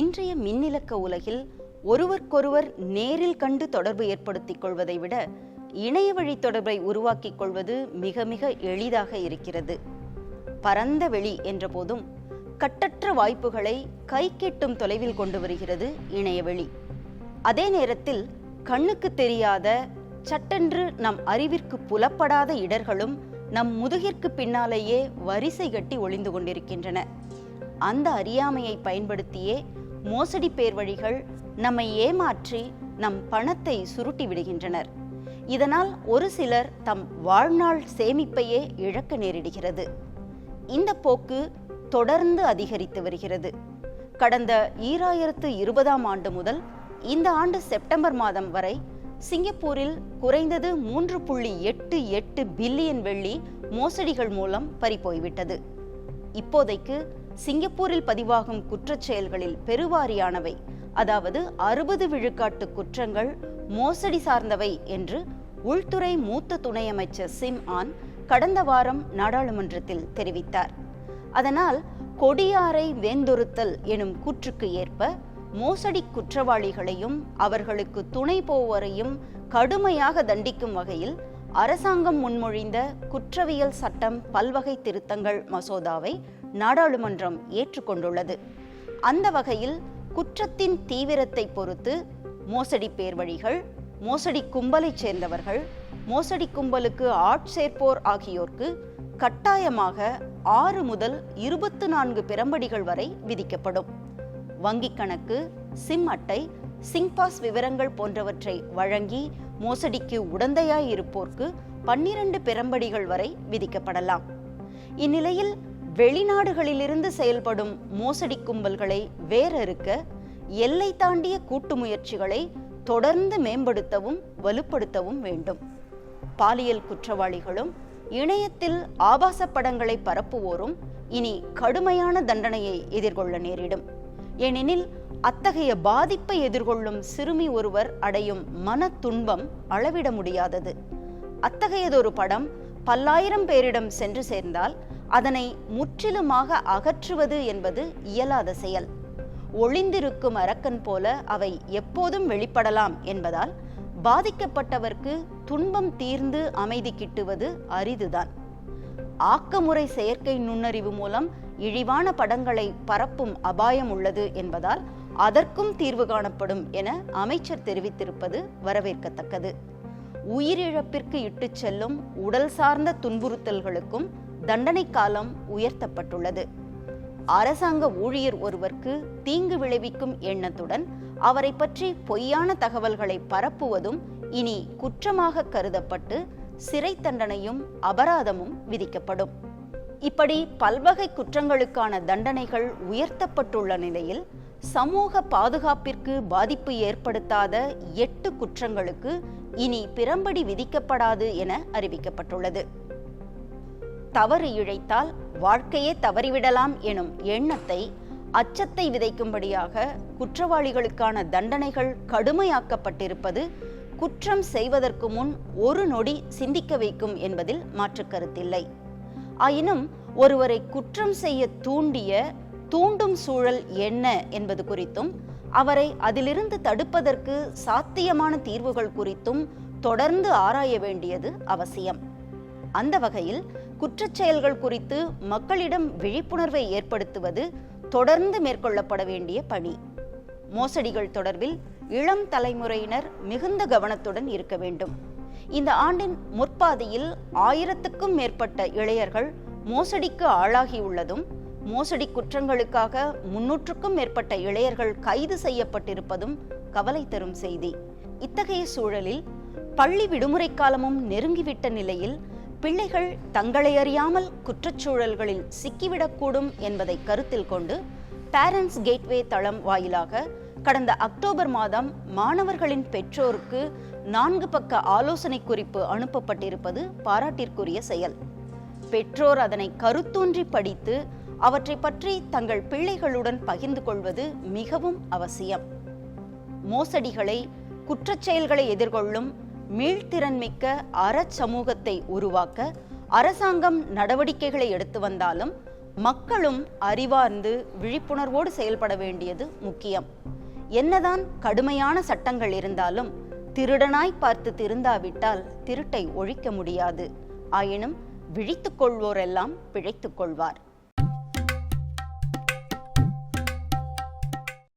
இன்றைய மின்னிலக்க உலகில் ஒருவருக்கொருவர் நேரில் கண்டு தொடர்பு ஏற்படுத்திக் கொள்வதை விட இணைய வழி தொடர்பை உருவாக்கிக் கொள்வது மிக மிக எளிதாக இருக்கிறது. பரந்த வெளி என்ற போதும் கட்டற்ற வாய்ப்புகளை கை கெட்டும் தொலைவில் கொண்டு வருகிறது இணையவெளி அதே நேரத்தில் கண்ணுக்கு தெரியாத சட்டென்று நம் அறிவிற்கு புலப்படாத இடர்களும் நம் முதுகிற்கு பின்னாலேயே வரிசை கட்டி ஒளிந்து கொண்டிருக்கின்றன. அந்த அறியாமையை பயன்படுத்தியே மோசடி பேர்வழிகள் நம்மை ஏமாற்றி நம் பணத்தை சுருட்டி விடுகின்றனர். இதனால் ஒரு சிலர் தம் வாழ்நாள் சேமிப்பையே இழக்க நேரிடுகிறது. இந்த போக்கு தொடர்ந்து அதிகரித்து வருகிறது. கடந்த ஈராயிரத்து இருபதாம் ஆண்டு முதல் இந்த ஆண்டு செப்டம்பர் மாதம் வரை சிங்கப்பூரில் குறைந்தது மூன்று புள்ளி எட்டு எட்டு பில்லியன் வெள்ளி மோசடிகள் மூலம் பறிபோய்விட்டது. இப்போதைக்கு சிங்கப்பூரில் பதிவாகும் குற்றச் செயல்களில் பெருவாரியானவை. அதாவது அறுபது விழுக்காட்டு குற்றங்கள் மோசடி சார்ந்தவை என்று உள்துறை மூத்த துணை அமைச்சர் சிம் ஆன் கடந்த வாரம் நாடாளுமன்றத்தில் தெரிவித்தார். அதனால் கொடியாரை வேந்தொருத்தல் எனும் கூற்றுக்கு ஏற்ப மோசடி குற்றவாளிகளையும் அவர்களுக்கு துணை போவோரையும் கடுமையாக தண்டிக்கும் வகையில் அரசாங்கம் முன்மொழிந்த குற்றவியல் சட்டம் பல்வகை திருத்தங்கள் மசோதாவை நாடாளுமன்றம் ஏற்றுக்கொண்டுள்ளது. அந்த வகையில் குற்றத்தின் தீவிரத்தை பொறுத்து மோசடி பேர்வழிகள் மோசடி கும்பலைச் சேர்ந்தவர்கள் மோசடி கும்பலுக்கு ஆட்சேர்ப்போர் ஆகியோருக்கு கட்டாயமாக ஆறு முதல் இருபத்து நான்கு பிரம்படிகள் வரை விதிக்கப்படும். வங்கிக் கணக்கு சிம் அட்டை சிங்பாஸ் விவரங்கள் போன்றவற்றை வழங்கி மோசடிக்கு உடந்தையாய் இருப்போர்க்கு பன்னிரண்டு பிரம்படிகள் வரை விதிக்கப்படலாம். இந்நிலையில் வெளிநாடுகளிலிருந்து செயல்படும் மோசடி கும்பல்களை வேறறுக்க எல்லை தாண்டிய கூட்டு முயற்சிகளை தொடர்ந்து மேம்படுத்தவும் வலுப்படுத்தவும் வேண்டும். பாலியல் குற்றவாளிகளும் இணையத்தில் ஆபாச படங்களை பரப்புவோரும் இனி கடுமையான தண்டனையை எதிர்கொள்ள நேரிடும். ஏனெனில் அத்தகைய பாதிப்பை எதிர்கொள்ளும் சிறுமி ஒருவர் அடையும் மன துன்பம் அளவிட முடியாதது. அத்தகையதொரு படம் பல்லாயிரம் பேரிடம் சென்று சேர்ந்தால் அதனை முற்றிலுமாக அகற்றுவது என்பது இயலாத செயல். ஒளிந்திருக்கும் அரக்கன் போல அவை எப்போதும் வெளிப்படலாம் என்பதால் பாதிக்கப்பட்டவர்க்கு துன்பம் தீர்ந்து அமைதி கிட்டுவது அரிதுதான். ஆக்கமுறை செயற்கை நுண்ணறிவு மூலம் இழிவான படங்களை பரப்பும் அபாயம் உள்ளது என்பதால் அதற்கும் தீர்வு காணப்படும் என அமைச்சர் தெரிவித்திருப்பது வரவேற்கத்தக்கது. உயிரிழப்பிற்கு இட்டுச் செல்லும் உடல் சார்ந்த துன்புறுத்தல்களுக்கும் தண்டனை காலம் உயர்த்தப்பட்டுள்ளது. அரசாங்க ஊழியர் ஒருவருக்கு தீங்கு விளைவிக்கும் எண்ணத்துடன் அவரை பற்றி பொய்யான தகவல்களை பரப்புவதும் இனி குற்றமாக கருதப்பட்டு சிறை தண்டனையும் அபராதமும் விதிக்கப்படும். இப்படி பல்வகை குற்றங்களுக்கான தண்டனைகள் உயர்த்தப்பட்டுள்ள நிலையில் சமூக பாதுகாப்பிற்கு பாதிப்பு ஏற்படுத்தாத எட்டு குற்றங்களுக்கு இனி பிறம்படி விதிக்கப்படாது என அறிவிக்கப்பட்டுள்ளது. தவறு இழைத்தால் வாழ்க்கையே தவறிவிடலாம் எனும் எண்ணத்தை அச்சத்தை விதைக்கும்படியாக குற்றவாளிகளுக்கான தண்டனைகள் கடுமையாக்கப்பட்டிருப்பது குற்றம் செய்வதற்கு முன் ஒரு நொடி சிந்திக்க வைக்கும் என்பதில் மாற்று கருத்தில்லை. ஆயினும் ஒருவரை குற்றம் செய்ய தூண்டிய தூண்டும் சூழல் என்ன என்பது குறித்தும் அவரை அதிலிருந்து தடுப்பதற்கு சாத்தியமான தீர்வுகள் குறித்தும் தொடர்ந்து ஆராய வேண்டியது அவசியம். அந்த வகையில் குற்றச்செயல்கள் குறித்து மக்களிடம் விழிப்புணர்வை ஏற்படுத்துவது தொடர்ந்து மேற்கொள்ளப்பட வேண்டிய பணி. மோசடிகள் தொடர்பில் இளம் தலைமுறையினர் மிகுந்த கவனத்துடன் இருக்க வேண்டும். இந்த ஆண்டின் முற்பாதியில் ஆயிரத்துக்கும் மேற்பட்ட இளையர்கள் மோசடிக்கு ஆளாகியுள்ளதும் மோசடி குற்றங்களுக்காக முன்னூற்றுக்கும் மேற்பட்ட இளையர்கள் கைது செய்யப்பட்டிருப்பதும் கவலை தரும் செய்தி. இத்தகைய சூழலில் பள்ளி விடுமுறை காலமும் நெருங்கிவிட்ட நிலையில் பிள்ளைகள் தங்களை அறியாமல் குற்றச்சூழல்களில் சிக்கிவிடக்கூடும் என்பதை கருத்தில் கொண்டு பேரண்ட்ஸ் கேட்வே தளம் வாயிலாக கடந்த அக்டோபர் மாதம் மாணவர்களின் பெற்றோருக்கு நான்கு பக்க ஆலோசனை குறிப்பு அனுப்பப்பட்டிருப்பது பாராட்டிற்குரிய செயல். பெற்றோர் அதனை கருத்தூன்றி படித்து அவற்றை பற்றி தங்கள் பிள்ளைகளுடன் பகிர்ந்து கொள்வது மிகவும் அவசியம். மோசடிகளை குற்றச்செயல்களை எதிர்கொள்ளும் மீள்திறன்மிக்க அறச்சமூகத்தை உருவாக்க அரசாங்கம் நடவடிக்கைகளை எடுத்து வந்தாலும் மக்களும் அறிவார்ந்து விழிப்புணர்வோடு செயல்பட வேண்டியது முக்கியம். என்னதான் கடுமையான சட்டங்கள் இருந்தாலும் திருடனாய் பார்த்து திருந்தாவிட்டால் திருட்டை ஒழிக்க முடியாது. ஆயினும் விழித்துக் கொள்வோரெல்லாம் பிழைத்துக் கொள்வார்.